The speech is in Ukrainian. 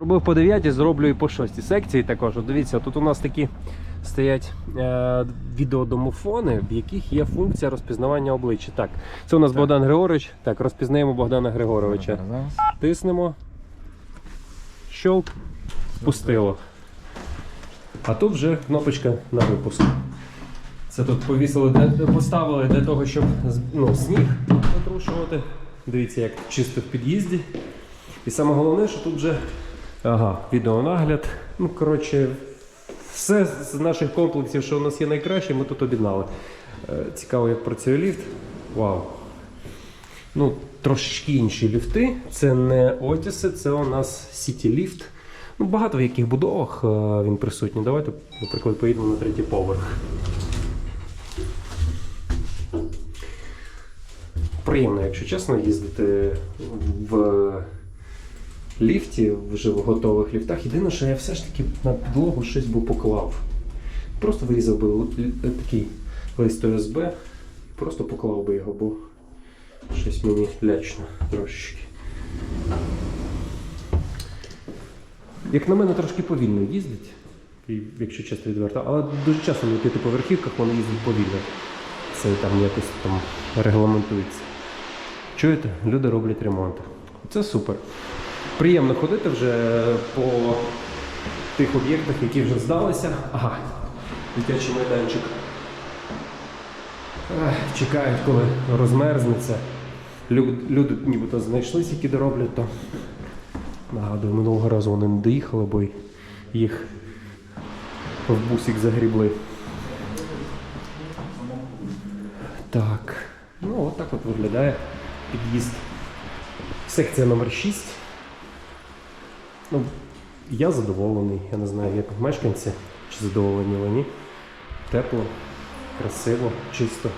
Робив по 9, зроблю і по 6 секції також. Дивіться, тут у нас такі стоять е, відеодомофони, в яких є функція розпізнавання обличчя. Так, це у нас Богдан Григорович. Так, розпізнаємо Богдана Григоровича. Тиснемо. Щелк. Пустило. А тут вже кнопочка на випуск. Це тут повісили, поставили для того, щоб ну, сніг затрушувати. Дивіться, як чисто в під'їзді. І саме головне, що тут вже ага, відеонагляд. Ну, коротше, все з наших комплексів, що у нас є найкраще, ми тут об'єднали. Е, Цікаво, як працює ліфт. Вау. Ну, трошечки інші ліфти. Це не Отіси, це у нас City Lift. Ну, багато в яких будовах е, він присутній. Давайте, наприклад, поїдемо на третій поверх. Приємно, якщо чесно, їздити в ліфті, вже в готових ліфтах. Єдине, що я все ж таки на підлогу щось би поклав. Просто вирізав би л- такий лист ОСБ, просто поклав би його, бо щось мені лячно трошечки. Як на мене, трошки повільно їздить, якщо чесно відверто, але дуже часто на п'ятиповерхівках вони їздять повільно. Це там якось там регламентується. Чуєте, люди роблять ремонт. Це супер. Приємно ходити вже по тих об'єктах, які вже здалися. Ага, дитячий майданчик. Ех, Чекають, коли розмерзнеться. Лю- Люди нібито знайшлися, які дороблять, то нагадую, минулого разу вони не доїхали, бо їх в бусик загрібли. Так. Ну, от так от виглядає під'їзд. Секція номер 6. Ну, я задоволений. Я не знаю, як мешканці, чи задоволені вони. Тепло, красиво, чисто.